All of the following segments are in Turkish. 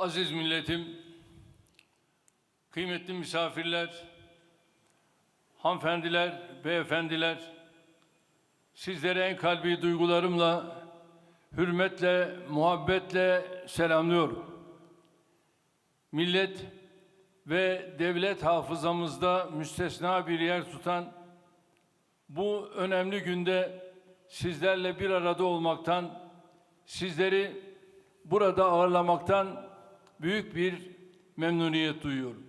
Aziz milletim, kıymetli misafirler, hanımefendiler, beyefendiler, sizlere en kalbi duygularımla, hürmetle, muhabbetle selamlıyorum. Millet ve devlet hafızamızda müstesna bir yer tutan bu önemli günde sizlerle bir arada olmaktan, sizleri burada ağırlamaktan büyük bir memnuniyet duyuyorum.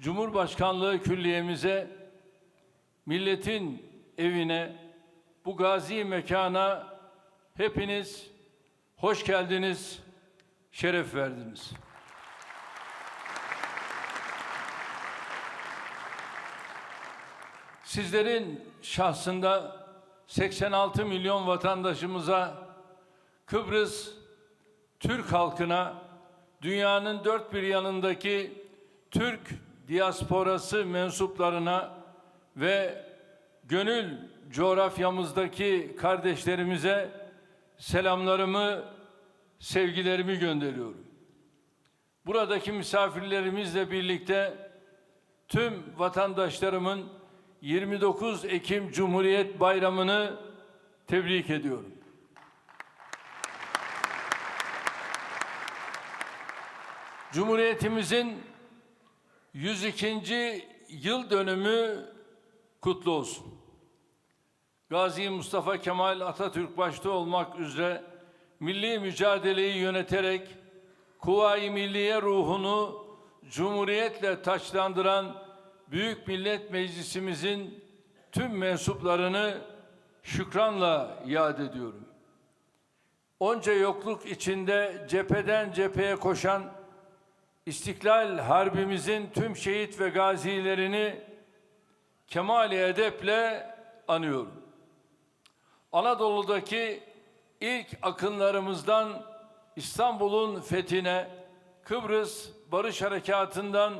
Cumhurbaşkanlığı külliyemize, milletin evine, bu gazi mekana hepiniz hoş geldiniz, şeref verdiniz. Sizlerin şahsında 86 milyon vatandaşımıza Kıbrıs Türk halkına dünyanın dört bir yanındaki Türk diasporası mensuplarına ve gönül coğrafyamızdaki kardeşlerimize selamlarımı, sevgilerimi gönderiyorum. Buradaki misafirlerimizle birlikte tüm vatandaşlarımın 29 Ekim Cumhuriyet Bayramı'nı tebrik ediyorum. Cumhuriyetimizin 102. yıl dönümü kutlu olsun. Gazi Mustafa Kemal Atatürk başta olmak üzere milli mücadeleyi yöneterek Kuvayi Milliye ruhunu cumhuriyetle taçlandıran Büyük Millet Meclisimizin tüm mensuplarını şükranla yad ediyorum. Onca yokluk içinde cepheden cepheye koşan İstiklal Harbimizin tüm şehit ve gazilerini kemali edeple anıyorum. Anadolu'daki ilk akınlarımızdan İstanbul'un fethine, Kıbrıs Barış Harekatı'ndan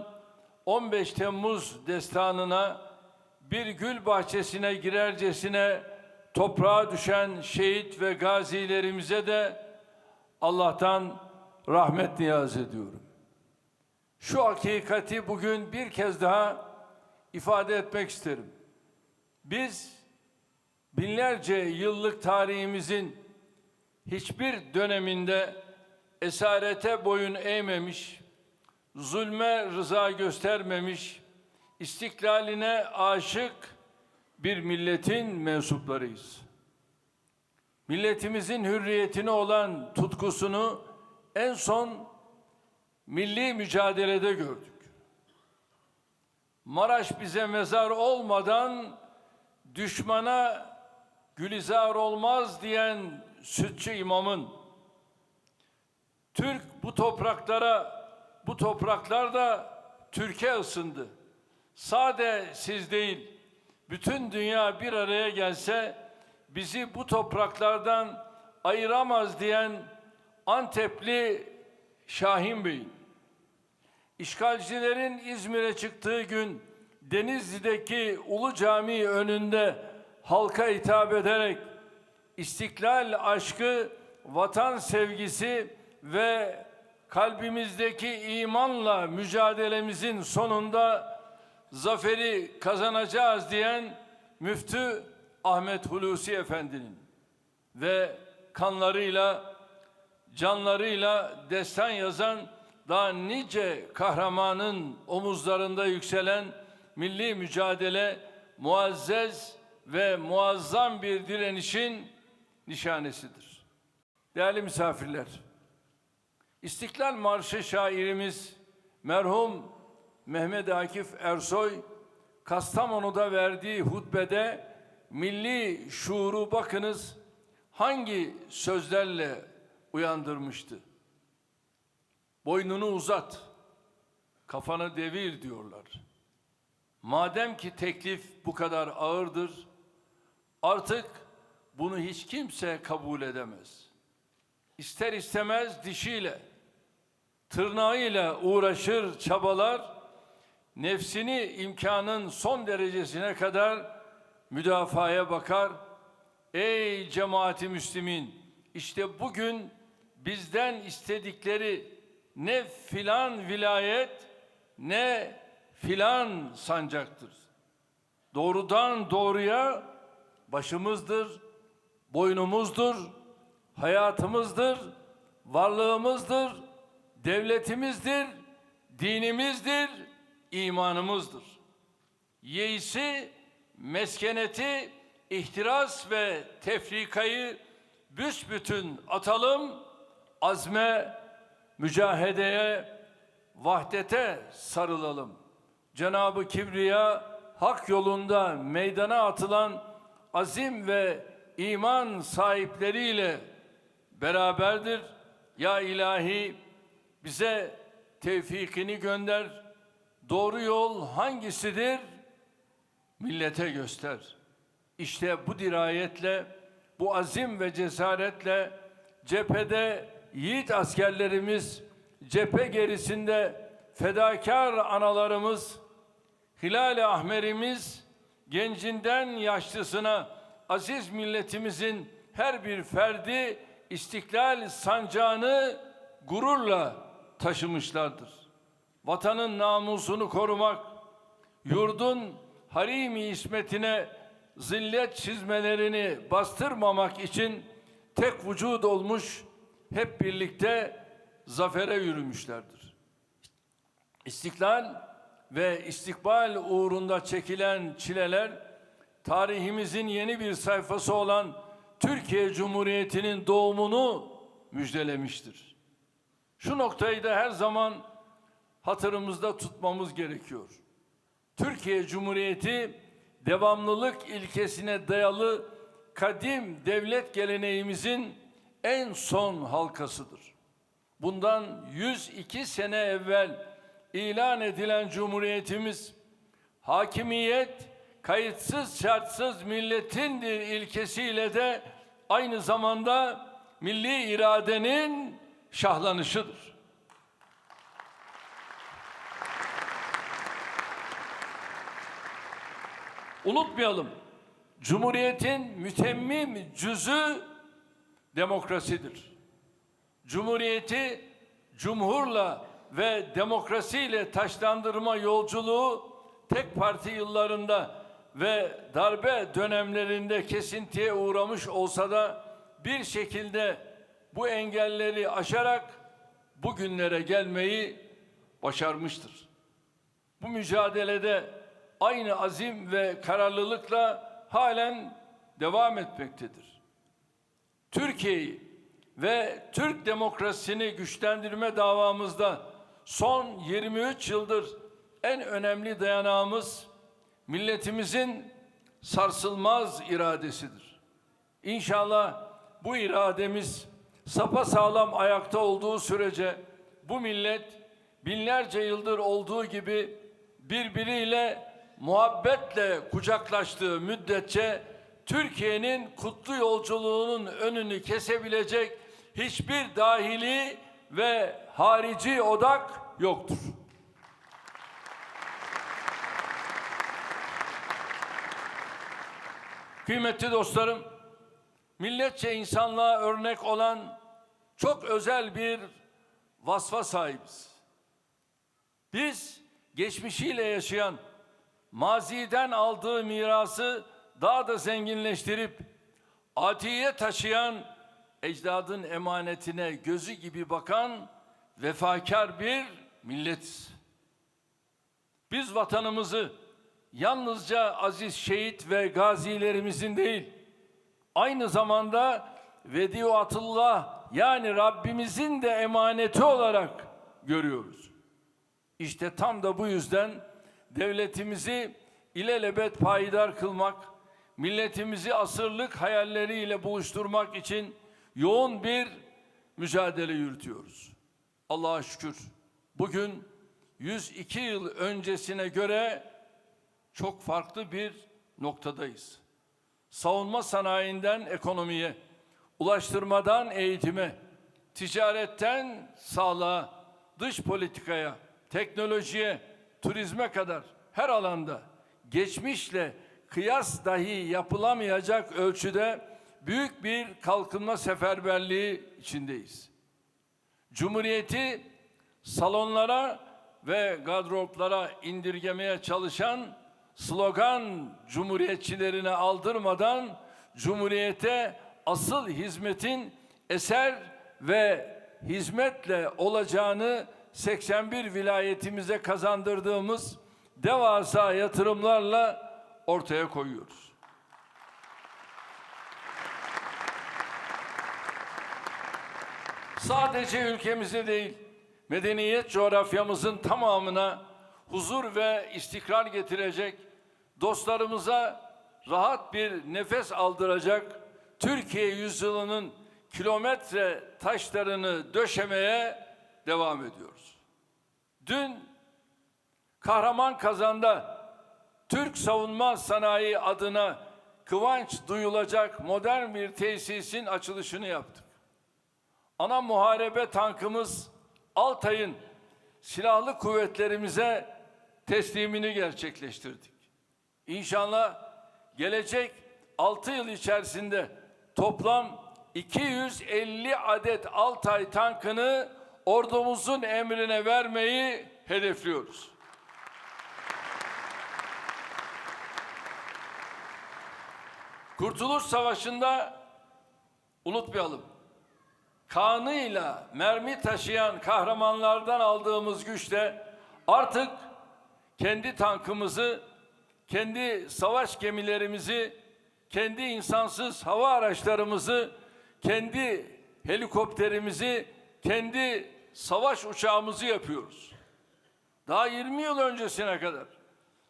15 Temmuz destanına bir gül bahçesine girercesine toprağa düşen şehit ve gazilerimize de Allah'tan rahmet niyaz ediyorum. Şu hakikati bugün bir kez daha ifade etmek isterim. Biz binlerce yıllık tarihimizin hiçbir döneminde esarete boyun eğmemiş, zulme rıza göstermemiş, istiklaline aşık bir milletin mensuplarıyız. Milletimizin hürriyetine olan tutkusunu en son milli mücadelede gördük. Maraş bize mezar olmadan düşmana gülizar olmaz diyen sütçü imamın Türk bu topraklara bu topraklarda Türkiye ısındı. Sade siz değil bütün dünya bir araya gelse bizi bu topraklardan ayıramaz diyen Antepli Şahin Bey'in İşgalcilerin İzmir'e çıktığı gün Denizli'deki Ulu Cami önünde halka hitap ederek istiklal aşkı, vatan sevgisi ve kalbimizdeki imanla mücadelemizin sonunda zaferi kazanacağız diyen Müftü Ahmet Hulusi Efendi'nin ve kanlarıyla, canlarıyla destan yazan daha nice kahramanın omuzlarında yükselen milli mücadele muazzez ve muazzam bir direnişin nişanesidir. Değerli misafirler, İstiklal Marşı şairimiz merhum Mehmet Akif Ersoy Kastamonu'da verdiği hutbede milli şuuru bakınız hangi sözlerle uyandırmıştı. Boynunu uzat, kafanı devir diyorlar. Madem ki teklif bu kadar ağırdır, artık bunu hiç kimse kabul edemez. İster istemez dişiyle, tırnağıyla uğraşır, çabalar, nefsini imkanın son derecesine kadar müdafaya bakar. Ey cemaati Müslümin, işte bugün bizden istedikleri ne filan vilayet ne filan sancaktır. Doğrudan doğruya başımızdır, boynumuzdur, hayatımızdır, varlığımızdır, devletimizdir, dinimizdir, imanımızdır. Yeisi, meskeneti, ihtiras ve tefrikayı büsbütün atalım, azme, mücahedeye, vahdete sarılalım. Cenabı Kibriya hak yolunda meydana atılan azim ve iman sahipleriyle beraberdir. Ya ilahi bize tevfikini gönder. Doğru yol hangisidir? Millete göster. İşte bu dirayetle, bu azim ve cesaretle cephede yiğit askerlerimiz, cephe gerisinde fedakar analarımız, Hilal-i Ahmerimiz, gencinden yaşlısına aziz milletimizin her bir ferdi istiklal sancağını gururla taşımışlardır. Vatanın namusunu korumak, yurdun harimi ismetine zillet çizmelerini bastırmamak için tek vücut olmuş, hep birlikte zafere yürümüşlerdir. İstiklal ve istikbal uğrunda çekilen çileler tarihimizin yeni bir sayfası olan Türkiye Cumhuriyeti'nin doğumunu müjdelemiştir. Şu noktayı da her zaman hatırımızda tutmamız gerekiyor. Türkiye Cumhuriyeti devamlılık ilkesine dayalı kadim devlet geleneğimizin en son halkasıdır. Bundan 102 sene evvel ilan edilen Cumhuriyetimiz hakimiyet kayıtsız şartsız milletindir ilkesiyle de aynı zamanda milli iradenin şahlanışıdır. Unutmayalım. Cumhuriyetin mütemmim cüzü demokrasidir. Cumhuriyeti cumhurla ve demokrasiyle taşlandırma yolculuğu tek parti yıllarında ve darbe dönemlerinde kesintiye uğramış olsa da bir şekilde bu engelleri aşarak bugünlere gelmeyi başarmıştır. Bu mücadelede aynı azim ve kararlılıkla halen devam etmektedir. Türkiye'yi ve Türk demokrasisini güçlendirme davamızda son 23 yıldır en önemli dayanağımız milletimizin sarsılmaz iradesidir. İnşallah bu irademiz sapa sağlam ayakta olduğu sürece bu millet binlerce yıldır olduğu gibi birbiriyle muhabbetle kucaklaştığı müddetçe Türkiye'nin kutlu yolculuğunun önünü kesebilecek hiçbir dahili ve harici odak yoktur. Kıymetli dostlarım, milletçe insanlığa örnek olan çok özel bir vasfa sahibiz. Biz geçmişiyle yaşayan, maziden aldığı mirası daha da zenginleştirip atiye taşıyan ecdadın emanetine gözü gibi bakan vefakar bir milletiz. Biz vatanımızı yalnızca aziz şehit ve gazilerimizin değil, aynı zamanda vediatullah yani Rabbimizin de emaneti olarak görüyoruz. İşte tam da bu yüzden devletimizi ilelebet payidar kılmak, milletimizi asırlık hayalleriyle buluşturmak için yoğun bir mücadele yürütüyoruz. Allah'a şükür bugün 102 yıl öncesine göre çok farklı bir noktadayız. Savunma sanayinden ekonomiye, ulaştırmadan eğitime, ticaretten sağlığa, dış politikaya, teknolojiye, turizme kadar her alanda geçmişle kıyas dahi yapılamayacak ölçüde büyük bir kalkınma seferberliği içindeyiz. Cumhuriyeti salonlara ve gardıroplara indirgemeye çalışan slogan cumhuriyetçilerine aldırmadan cumhuriyete asıl hizmetin eser ve hizmetle olacağını 81 vilayetimize kazandırdığımız devasa yatırımlarla ortaya koyuyoruz. Sadece ülkemize değil, medeniyet coğrafyamızın tamamına huzur ve istikrar getirecek, dostlarımıza rahat bir nefes aldıracak Türkiye yüzyılının kilometre taşlarını döşemeye devam ediyoruz. Dün Kahraman Kazan'da Türk savunma sanayi adına kıvanç duyulacak modern bir tesisin açılışını yaptık. Ana muharebe tankımız Altay'ın silahlı kuvvetlerimize teslimini gerçekleştirdik. İnşallah gelecek 6 yıl içerisinde toplam 250 adet Altay tankını ordumuzun emrine vermeyi hedefliyoruz. Kurtuluş Savaşı'nda unutmayalım. Kanıyla mermi taşıyan kahramanlardan aldığımız güçle artık kendi tankımızı, kendi savaş gemilerimizi, kendi insansız hava araçlarımızı, kendi helikopterimizi, kendi savaş uçağımızı yapıyoruz. Daha 20 yıl öncesine kadar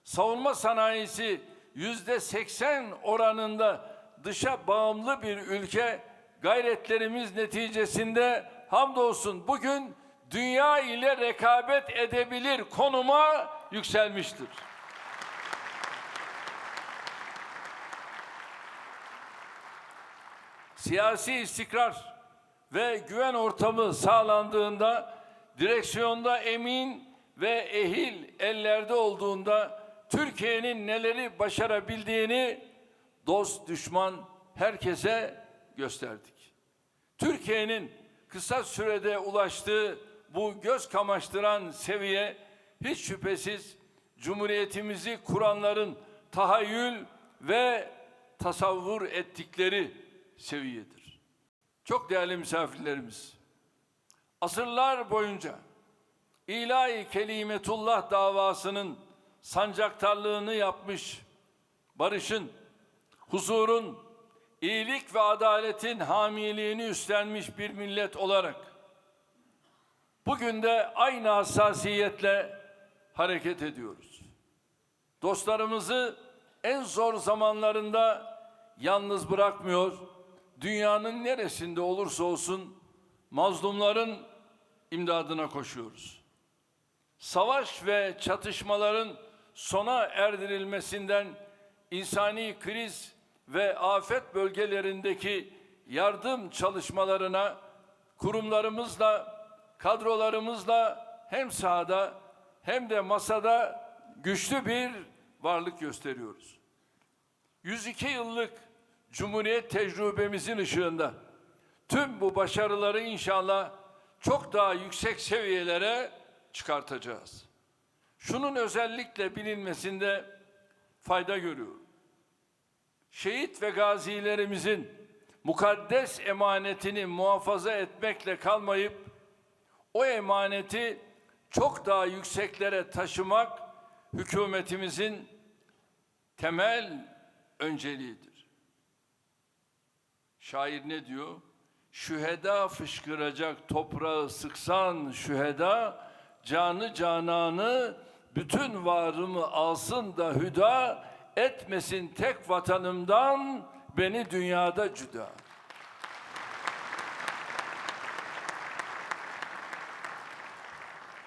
savunma sanayisi yüzde 80 oranında dışa bağımlı bir ülke gayretlerimiz neticesinde hamdolsun bugün dünya ile rekabet edebilir konuma yükselmiştir. Siyasi istikrar ve güven ortamı sağlandığında direksiyonda emin ve ehil ellerde olduğunda Türkiye'nin neleri başarabildiğini dost düşman herkese gösterdik. Türkiye'nin kısa sürede ulaştığı bu göz kamaştıran seviye hiç şüphesiz Cumhuriyetimizi kuranların tahayyül ve tasavvur ettikleri seviyedir. Çok değerli misafirlerimiz, asırlar boyunca ilahi kelimetullah davasının sancaktarlığını yapmış, barışın, huzurun, iyilik ve adaletin hamiliğini üstlenmiş bir millet olarak bugün de aynı hassasiyetle hareket ediyoruz. Dostlarımızı en zor zamanlarında yalnız bırakmıyor, dünyanın neresinde olursa olsun mazlumların imdadına koşuyoruz. Savaş ve çatışmaların sona erdirilmesinden insani kriz ve afet bölgelerindeki yardım çalışmalarına kurumlarımızla, kadrolarımızla hem sahada hem de masada güçlü bir varlık gösteriyoruz. 102 yıllık Cumhuriyet tecrübemizin ışığında tüm bu başarıları inşallah çok daha yüksek seviyelere çıkartacağız. Şunun özellikle bilinmesinde fayda görüyorum. Şehit ve gazilerimizin mukaddes emanetini muhafaza etmekle kalmayıp o emaneti çok daha yükseklere taşımak hükümetimizin temel önceliğidir. Şair ne diyor? Şüheda fışkıracak toprağı sıksan şüheda, canı cananı bütün varımı alsın da hüda, etmesin tek vatanımdan beni dünyada cüda.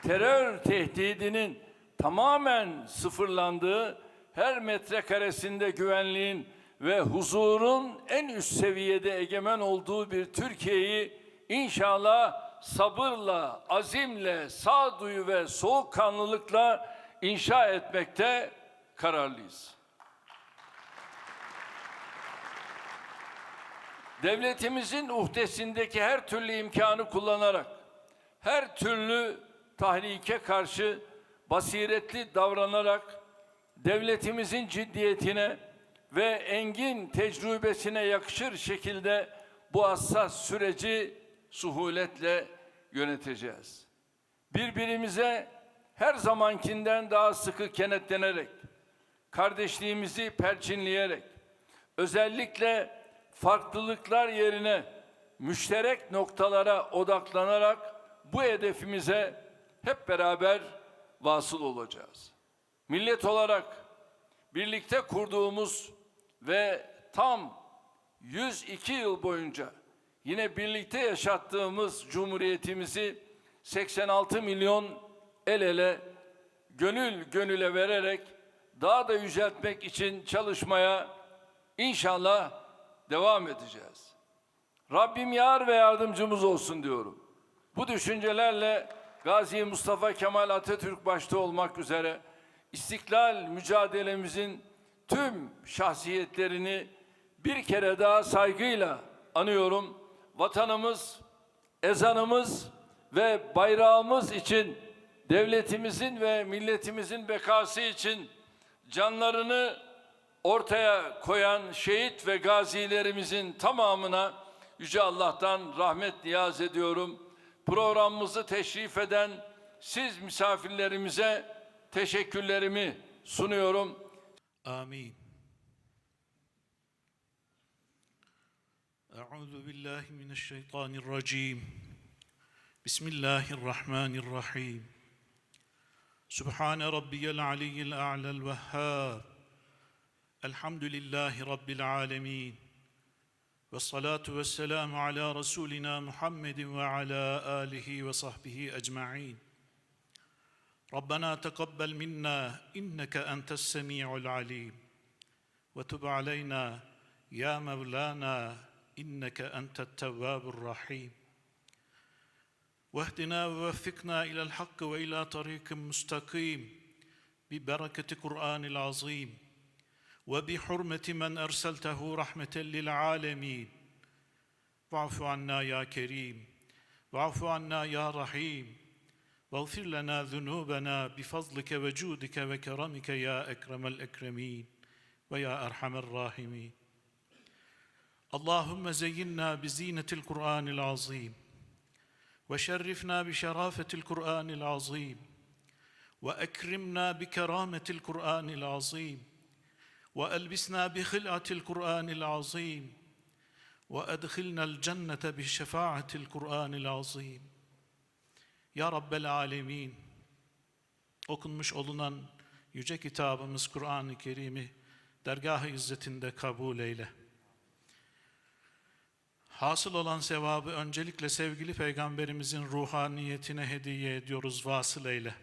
Terör tehdidinin tamamen sıfırlandığı, her metrekaresinde güvenliğin ve huzurun en üst seviyede egemen olduğu bir Türkiye'yi inşallah sabırla, azimle, sağduyu ve soğukkanlılıkla inşa etmekte kararlıyız. Devletimizin uhdesindeki her türlü imkanı kullanarak her türlü tahrike karşı basiretli davranarak devletimizin ciddiyetine ve engin tecrübesine yakışır şekilde bu hassas süreci suhuletle yöneteceğiz. Birbirimize her zamankinden daha sıkı kenetlenerek, kardeşliğimizi perçinleyerek, özellikle farklılıklar yerine müşterek noktalara odaklanarak bu hedefimize hep beraber vasıl olacağız. Millet olarak birlikte kurduğumuz ve tam 102 yıl boyunca yine birlikte yaşattığımız cumhuriyetimizi 86 milyon el ele gönül gönüle vererek daha da yüceltmek için çalışmaya inşallah devam edeceğiz. Rabbim yar ve yardımcımız olsun diyorum. Bu düşüncelerle Gazi Mustafa Kemal Atatürk başta olmak üzere istiklal mücadelemizin tüm şahsiyetlerini bir kere daha saygıyla anıyorum. Vatanımız, ezanımız ve bayrağımız için devletimizin ve milletimizin bekası için canlarını ortaya koyan şehit ve gazilerimizin tamamına Yüce Allah'tan rahmet niyaz ediyorum. Programımızı teşrif eden siz misafirlerimize teşekkürlerimi sunuyorum. Amin. Euzu billahi mineşşeytanirracim. Bismillahirrahmanirrahim. سبحان ربي العلي الأعلى الوهاب. الحمد لله رب العالمين. والصلاة والسلام على رسولنا محمد وعلى آله وصحبه أجمعين. ربنا تقبل منا إنك أنت السميع العليم. وتب علينا يا مولانا إنك أنت التواب الرحيم. واهدنا ووفقنا إلى الحق وإلى طريق مستقيم ببركة القران العظيم وبحرمة من أرسلته رحمة للعالمين. واعف عنا يا كريم واعف عنا يا رحيم. واغفر لنا ذنوبنا بفضلك وجودك وكرمك يا أكرم الأكرمين ويا أرحم الراحمين. اللهم زينا بزينة القرآن العظيم. وشرفنا بشرافه القران العظيم واكرمنا بكرامه القران العظيم والبسنا بخلعه القران العظيم وادخلنا الجنه بشفاعه القران العظيم Ya Rabbel Alemin, okunmuş olunan yüce kitabımız Kur'an-ı Kerim'i dergah-ı izzetinde kabul eyle. Hasıl olan sevabı öncelikle sevgili Peygamberimizin ruhaniyetine hediye ediyoruz, vasıl eyle.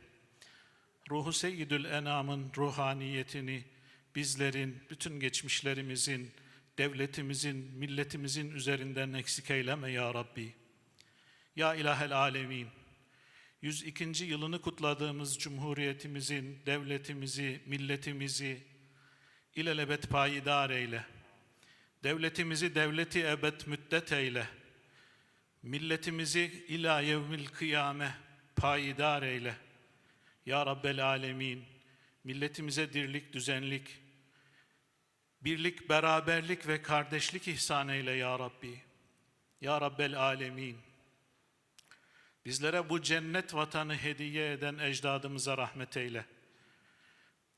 Ruhu Seyyidül Enam'ın ruhaniyetini bizlerin, bütün geçmişlerimizin, devletimizin, milletimizin üzerinden eksik eyleme ya Rabbi. Ya İlahel Alemin, 102. yılını kutladığımız Cumhuriyetimizin, devletimizi, milletimizi ilelebet payidar eyle. Devletimizi devleti ebed müddet eyle. Milletimizi ila yevmil kıyame payidar eyle. Ya Rabbel Alemin, milletimize dirlik, düzenlik, birlik, beraberlik ve kardeşlik ihsan eyle ya Rabbi. Ya Rabbel Alemin, Bizlere bu cennet vatanı hediye eden ecdadımıza rahmet eyle.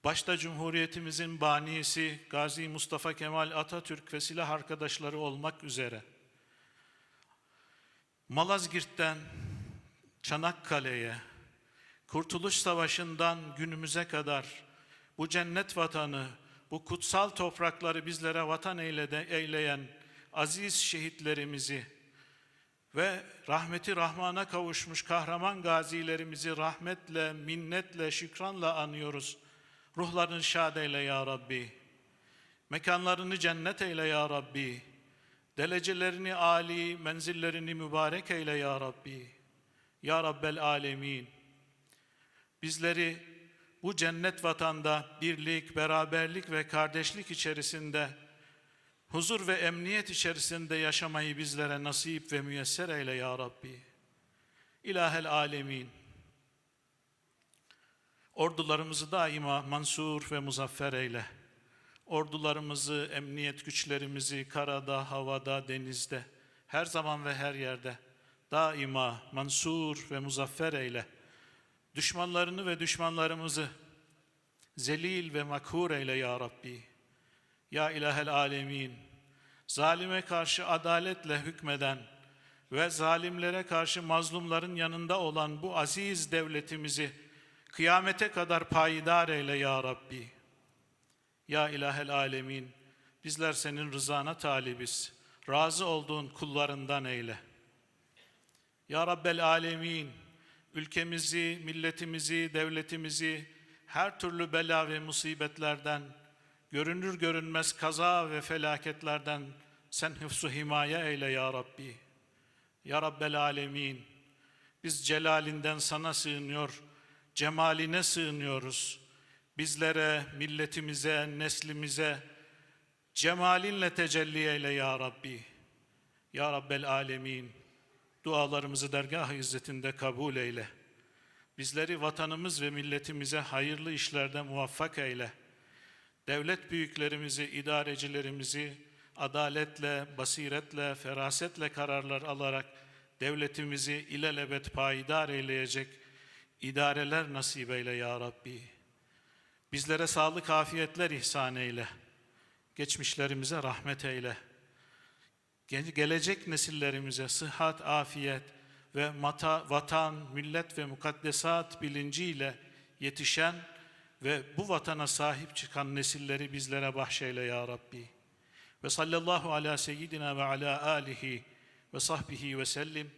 Başta Cumhuriyetimizin banisi Gazi Mustafa Kemal Atatürk ve silah arkadaşları olmak üzere Malazgirt'ten Çanakkale'ye, Kurtuluş Savaşı'ndan günümüze kadar bu cennet vatanı, bu kutsal toprakları bizlere vatan eylede, eyleyen aziz şehitlerimizi, ve rahmeti Rahman'a kavuşmuş kahraman gazilerimizi rahmetle, minnetle, şükranla anıyoruz. Ruhlarını şad eyle ya Rabbi. Mekanlarını cennet eyle ya Rabbi. Delecelerini âli, menzillerini mübarek eyle ya Rabbi. Ya Rabbel Alemin. Bizleri bu cennet vatanda birlik, beraberlik ve kardeşlik içerisinde huzur ve emniyet içerisinde yaşamayı bizlere nasip ve müyesser eyle ya Rabbi. İlahel alemin, Ordularımızı daima mansur ve muzaffer eyle. Ordularımızı, emniyet güçlerimizi karada, havada, denizde, her zaman ve her yerde daima mansur ve muzaffer eyle. Düşmanlarını ve düşmanlarımızı zelil ve makhur eyle ya Rabbi. Ya ilahel alemin, zalime karşı adaletle hükmeden ve zalimlere karşı mazlumların yanında olan bu aziz devletimizi kıyamete kadar payidar eyle ya Rabbi. Ya ilahel alemin, bizler senin rızana talibiz. Razı olduğun kullarından eyle. Ya Rabbel alemin, ülkemizi, milletimizi, devletimizi her türlü bela ve musibetlerden, görünür görünmez kaza ve felaketlerden sen hıfzu himaye eyle ya Rabbi. Ya Rabbel alemin, biz celalinden sana sığınıyor, cemaline sığınıyoruz. Bizlere, milletimize, neslimize cemalinle tecelli eyle ya Rabbi. Ya Rabbel alemin, dualarımızı dergah-ı izzetinde kabul eyle. Bizleri vatanımız ve milletimize hayırlı işlerde muvaffak eyle. Devlet büyüklerimizi, idarecilerimizi adaletle, basiretle, ferasetle kararlar alarak devletimizi ilelebet payidar eyleyecek idareler nasip eyle ya Rabbi. Bizlere sağlık, afiyetler ihsan eyle. Geçmişlerimize rahmet eyle. Ge- Gelecek nesillerimize sıhhat, afiyet ve mata, vatan, millet ve mukaddesat bilinciyle yetişen ve bu vatana sahip çıkan nesilleri bizlere bahşeyle ya Rabbi. Ve sallallahu ala seyyidina ve ala alihi ve sahbihi ve sellim.